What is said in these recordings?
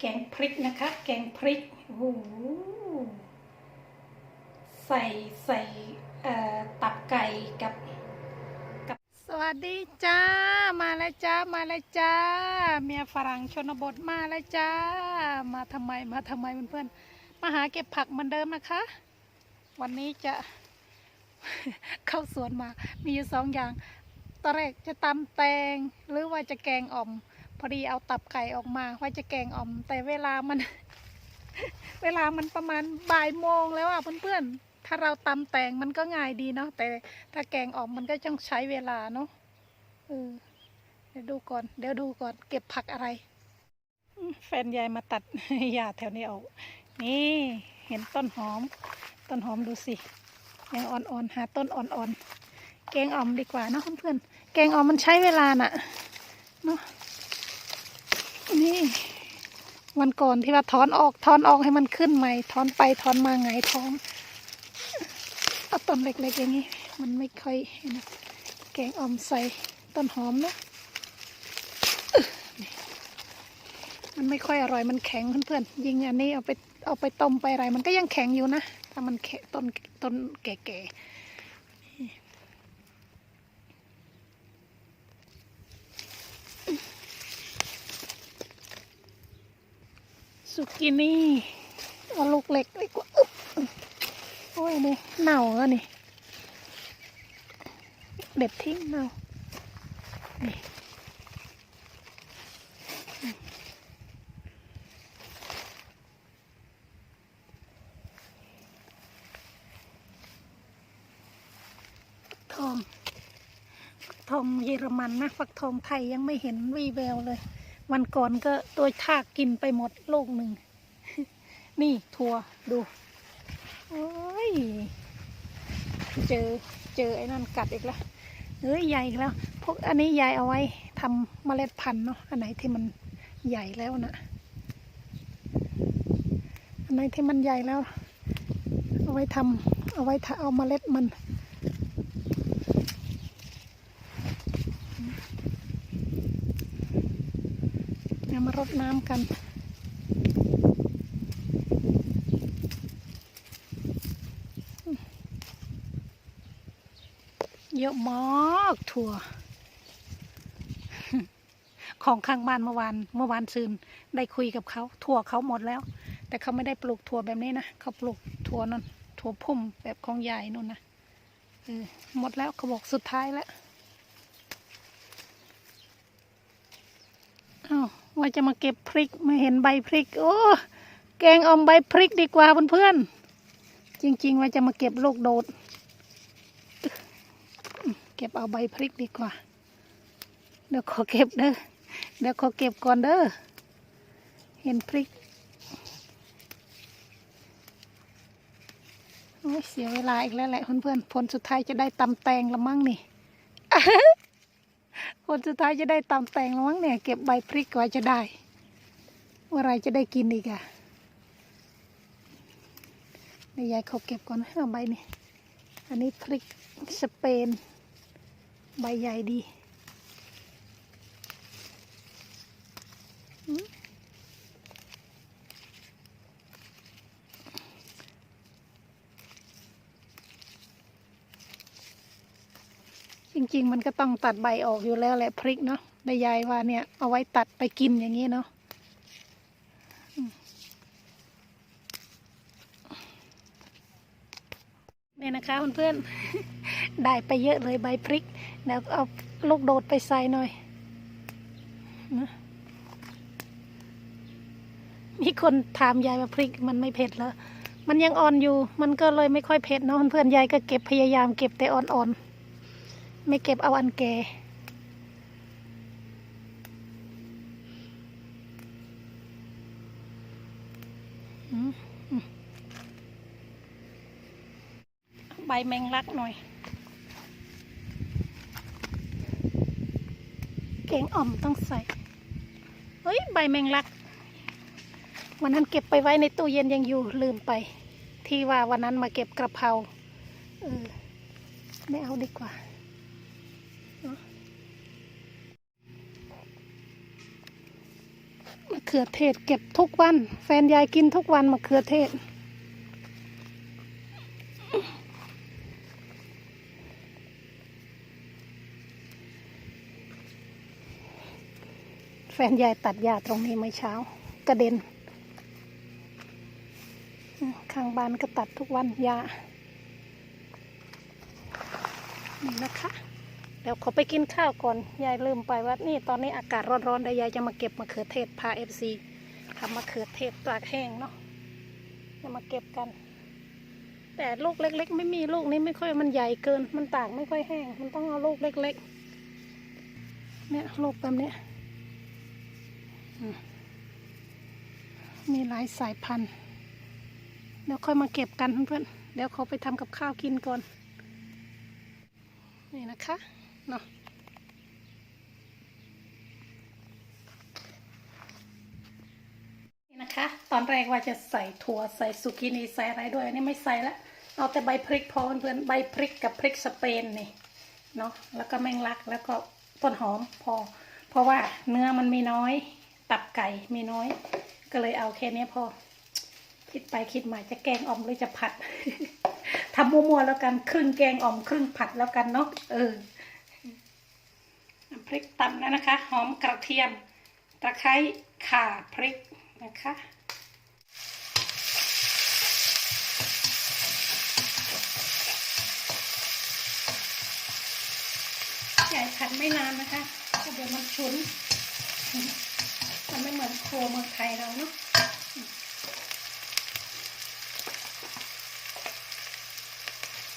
แกงพริกนะคะ แกงพริกโอ้โหใส่ใส่เอ่อตับไก่กับกับ สวัสดีจ้า มาแล้วจ้า มาแล้วจ้า เมียฝรั่งชนบทมาแล้วจ้า มาทำไม มาทำไมเพื่อนๆ มาหาเก็บผักเหมือนเดิมนะคะ วันนี้จะเข้าสวนมา มีอยู่สองอย่างตอนแรกจะตำแตงหรือว่าจะแกงอ่อม พอดีเอาตับไก่ออกมาว่าจะแกงอ่อม แต่เวลามัน เวลามันประมาณบ่ายโมงแล้วอะเพื่อนๆ ถ้าเราตำแตงมันก็ง่ายดีเนาะแต่ถ้าแกงอ่อมมันก็ต้องใช้เวลาเนาะเออเดี๋ยวดูก่อน เดี๋ยวดูก่อน เก็บผักอะไร แฟนยายมาตัดหญ้าแถวนี้ออก นี่ เห็นต้นหอม ต้นหอมดูสิยังอ่อนๆหาต้นอ่อนๆแกงอ่อมดีกว่าเนาะเพื่อนๆแกงอ่อมมันใช้เวลาน่ะเนาะ นี่ วันก่อนที่ว่าถอนออกถอนออกให้มันขึ้นใหม่ถอนไปถอนมาไงท้องเอาต้นเล็กๆอย่างนี้ มันไม่ค่อยนะแกงอ่อมใส่ต้นหอมนะมันไม่ค่อยอร่อยมันแข็งเพื่อนๆยิงอันนี้เอาไปเอาไปต้มไปอะไร มันก็ยังแข็งอยู่นะ ถ้ามันแข็งต้นต้นแก่ๆ สุกินี่เอาลูกเล็กดีกว่าอึ๊บโอ้ยนี่เน่าแล้วนี่ เด็ดทิ้งเน่านี่ทองทองเยอรมันนะฟักทองไทยยังไม่เห็นวีแววเลย วันก่อนก็ตัวทากกินไปหมดลูกหนึ่ง นี่ทัวดูโอ้ยเจอเจอไอ้นั่นกัดอีกแล้วเฮ้ยใหญ่อีกแล้ว พวกอันนี้ยายเอาไว้ทำเมล็ดพันธุ์เนาะอันไหนที่มันใหญ่แล้วนะอันไหนที่มันใหญ่แล้ว เอาไว้ทำเอาไว้ถ้าเอาเมล็ดมัน เดี๋ยวมา รดน้ำกัน เยอะมากถั่ว ของข้างบ้านเมื่อวานเมื่อวานซืนได้คุยกับเขา ถั่วเขาหมดแล้ว แต่เขาไม่ได้ปลูกถั่วแบบนี้นะเขาปลูกถั่วนั่นถั่วพุ่มแบบของยายนู่นนะออหมดแล้วเขาบอกสุดท้ายแล้วอ้า ว่าจะมาเก็บพริกไม่เห็นใบพริก โอ้แกงออมใบพริกดีกว่าเพื่อนๆจริง ๆ ว่าจะมาเก็บลูกโดด เก็บเอาใบพริกดีกว่า เดี๋ยวขอเก็บเด้อเดี๋ยวขอเก็บก่อนเด้อเห็นพริกโอ้ยเสียเวลาอีกแล้วแหละเพื่อนๆผลสุดท้ายจะได้ตำแตงละมั้งนี่ คนสุดท้ายจะได้ตำแตงแล้วมั้งเนี่ย เก็บใบพริกไว้จะได้เมื่อไรจะได้กินอีกอะเดี๋ยายเขาเก็บก่อนนะเอาใบนี่ อันนี้พริกสเปน ใบใหญ่ดี ริง ๆ มันก็ต้องตัดใบออกอยู่แล้วแหละพริกเนาะได้ยายว่าเนี่ย เอาไว้ตัดไปกินอย่างนี้เนาะเนี่ยนะคะเพื่อนๆได้ไปเยอะเลยใบพริกเดี๋ยวเอาลูกโดดไปใส่หน่อยนะมีคนถามยายว่าพริกมันไม่เผ็ดเหรอมันยังอ่อนอยู่ มันก็เลยไม่ค่อยเผ็ดเนาะเพื่อนๆยายก็เก็บพยายามเก็บแต่อ่อนๆ ไม่เก็บเอาอันแก่ใบแมงลักหน่อย แกงอ่อมต้องใส่ เฮ้ย ใบแมงลัก วันนั้นเก็บไปไว้ในตู้เย็นยังอยู่ลืมไป ที่ว่าวันนั้นมาเก็บกระเพราเออไม่เอาดีกว่า มะเขือเทศเก็บทุกวัน แฟนยายกินทุกวันมะเขือเทศ แฟนยายตัดหญ้าตรงนี้เมื่อเช้า กระเด็น ข้างบ้านก็ตัดทุกวันหญ้านี่นะคะ เดี๋ยวขอไปกินข้าวก่อน ยายลืมไปว่านี่ตอนนี้อากาศร้อนๆเดี๋ยายจะมาเก็บมะเขือเทศพาเอฟซีทำมะเขือเทศตากแห้งเนาะจะมาเก็บกัน แต่ลูกเล็ก ๆ ไม่มีลูกนี้ไม่ค่อยมันใหญ่เกิน มันตากไม่ค่อยแห้ง มันต้องเอาลูกเล็ก ๆ เนี่ยลูกแบบเนี้ยมมีหลายสายพันธุ์ เดี๋ยวค่อยมาเก็บกันเพื่อนๆเดี๋ยวเขาไปทำกับข้าวกินก่อน นี่นะคะ เนาะนี่นะคะ ตอนแรกว่าจะใส่ถั่วใส่สุกินีใส่อะไรด้วยอันนี้ไม่ใส่ละเอาแต่ใบพริกพอเพื่อนใบพริกกับพริกสเปนนี่เนาะแล้วก็แมงลักแล้วก็ต้นหอมพอ เพราะว่าเนื้อมันมีน้อย ตับไก่มีน้อย ก็เลยเอาแค่นี้พอ คิดไปคิดมาจะแกงอ่อมหรือจะผัดทำมัวๆแล้วกันครึ่งแกงอ่อมครึ่งผัดแล้วกันเนาะเออ พริกตำแล้วนะคะ หอมกระเทียม ตะไคร้ข่าพริกนะคะใหญ่ผัดไม่นานนะคะเพราะเดี๋ยวมันฉุนมันไม่เหมือนครัวเมืองไทยเราเนาะ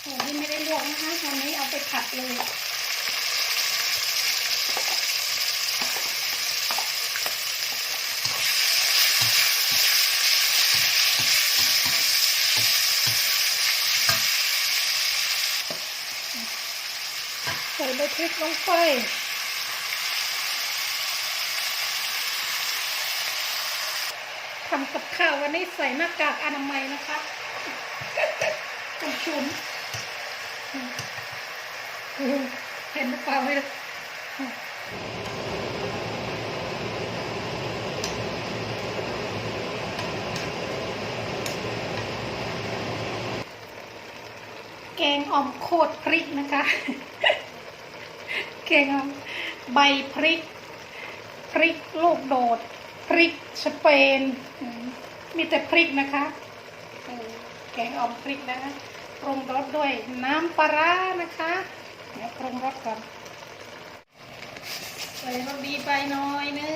โอ้นี่ไม่ได้ลวกนะคะตอนนี้เอาไปผัดเลย พริกลงไปทำกับข้าววันนี้ใส่หน้ากากอนามัยนะคะกันชุนเห็นหรือเปล่าไม่รู้แกงอ่อมโคตรพริกนะคะ แกงอ่อมใบพริก พริกลูกโดด พริกสเปน มีแต่พริกนะคะแกงอ่อมพริกนะคะปรุงรสด้วยน้ำปลาร้านะคะเดี๋ยวปรุงรสก่อนใส่รสดีไปหน่อยนึ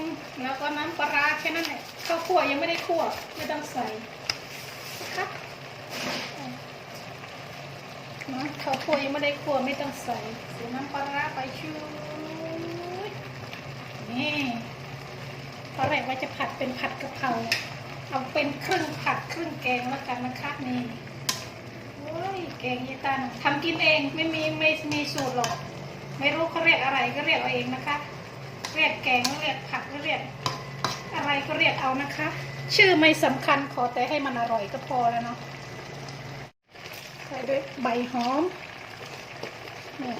ง แล้วก็น้ำปลาร้าแค่นั้นแหละข้าวคั่วยังไม่ได้คั่วไม่ต้องใส่นะคะ นะข้าวคั่วยังไม่ได้คั่วไม่ต้องใส่ใส่น้ำปลาร้าไปชูนี่ตอนแรกว่าจะผัดเป็นผัดกะเพราเอาเป็นครึ่งผัดครึ่งแกงแล้วกันนะคะนี่โอ้ยแกงยีตันทำกินเองไม่มีไม่มีสูตรหรอก ไม่รู้เขาเรียกอะไรก็เรียกเอาเองนะคะ เรียกแกงเรียกผักก็เรียกอะไรก็เรียกเอานะคะ ชื่อไม่สำคัญขอแต่ให้มันอร่อยก็พอแล้วเนาะ ใส่ด้วยใบหอมนี่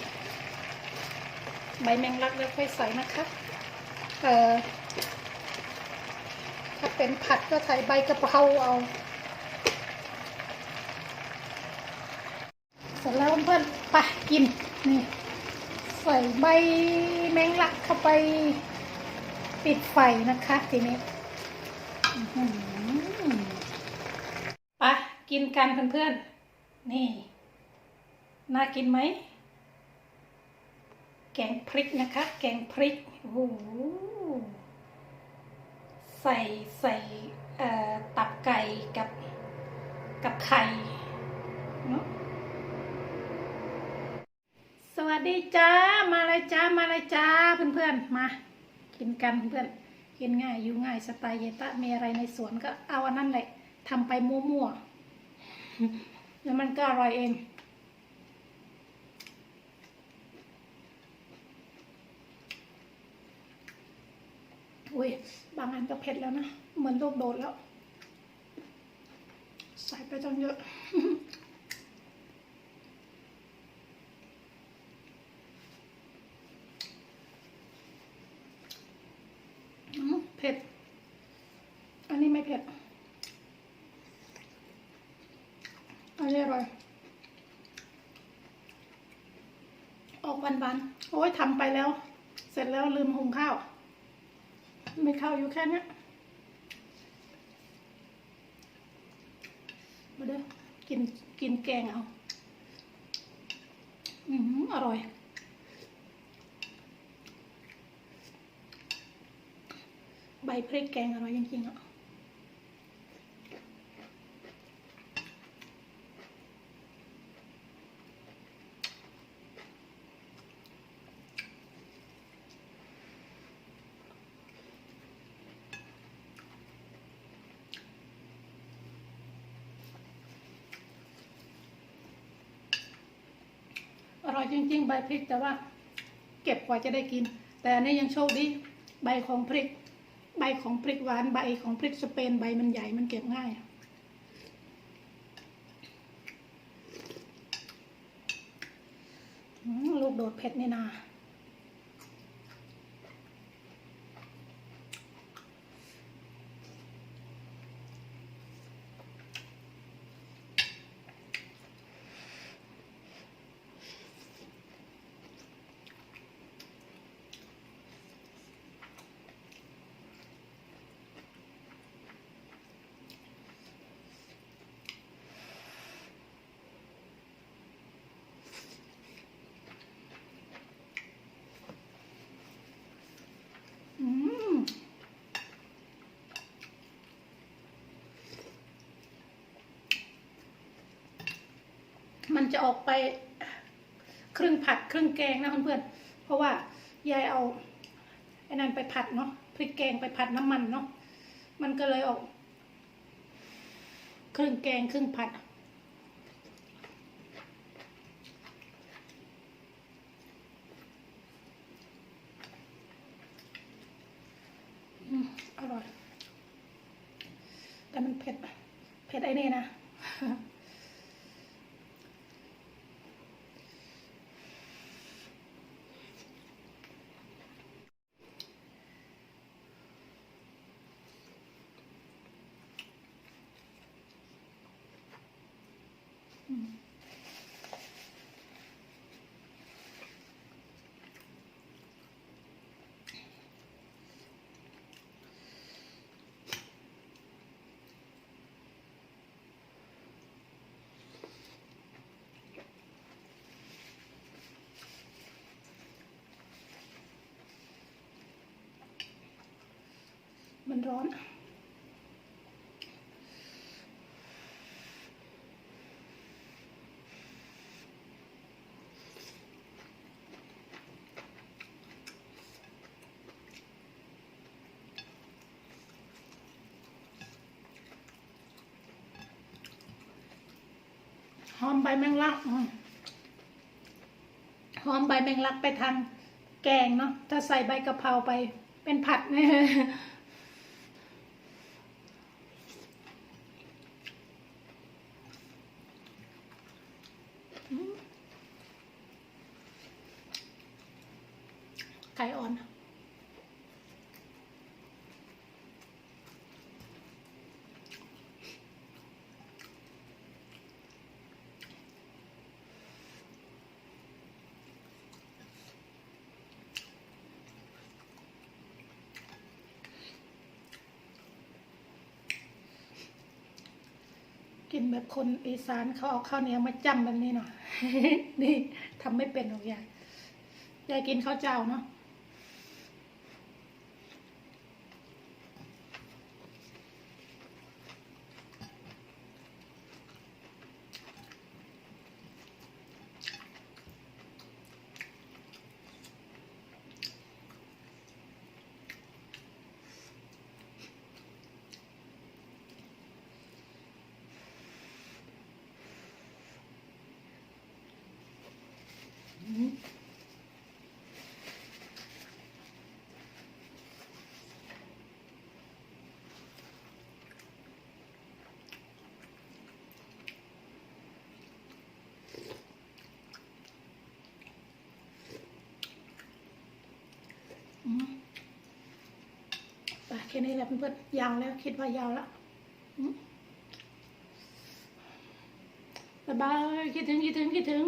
ใบแมงลักแล้วค่อยใส่นะคะเอ่อถ้าเป็นผัดก็ใส่ใบกะเพราเอาเสร็จแล้วเพื่อนไปกินนี่ใส่ใบแมงลักเข้าไปปิดไฟนะคะทีนี้ไปกินกันเพื่อนๆ นี่ น่ากินไหม แกงพริกนะคะ แกงพริก โอ้โห ใส่ใส่ตับไก่กับกับไข่เนาะสวัสดีจ้า มาเลยจ้า มาเลยจ้า เพื่อนๆ มา กินกันเพื่อนกินง่ายอยู่ง่ายสไตล์เยตะมีอะไรในสวนก็เอาอันนั้นแหละทำไปมั่วๆ แล้วมันก็อร่อยเองอุ้ยบางอันก็เผ็ดแล้วนะ เหมือนลูกโดดแล้ว ใส่ไปจังเยอะเผ็ด อันนี้ไม่เผ็ด อันนี้อร่อย ออกวานๆโอ้ยทำไปแล้ว เสร็จแล้วลืมหุงข้าว ไม่ข้าวอยู่แค่นี้มาเด้อกินกินแกงเอา อืมอร่อยใบพริกแกงอร่อยจริงๆอะ อ ร่อยจริง ๆ ใบพริกแต่ว่า เก็บกว่าจะได้กิน แต่อันนี้ยังโชคดีใบของพริก ใบของพริกหวานใบของพริกสเปนใบมันใหญ่มันเก็บง่ายลูกโดดเผ็ดนี่นาม มันจะออกไปครึ่งผัดครึ่งแกงนะเพื่อนๆเพราะว่ายายเอาไอ้นั่นไปผัดเนาะพริกแกงไปผัดน้ำมันเนาะมันก็เลยออก ครึ่งแกงครึ่งผัดอืมอร่อย แต่มันเผ็ด เผ็ดไอ้นี่นะ มันร้อน หอมใบแมงลักหอมใบแมงลักไปทางแกงเนาะถ้าใส่ใบกะเพราไปเป็นผัดเนี่ย นแบบคนอีสานเขาเอาข้าวเหนียวมาจ้ำแบบนี้หน่อยนี่ทำไม่เป็นหรอกยายยายกินข้าวเจ้าเนาะ ค่นี้แหละเพื่อนๆยาวแล้วคิดว่ายาวแล้วสบายคิดถึงคิดถึงคิดถึง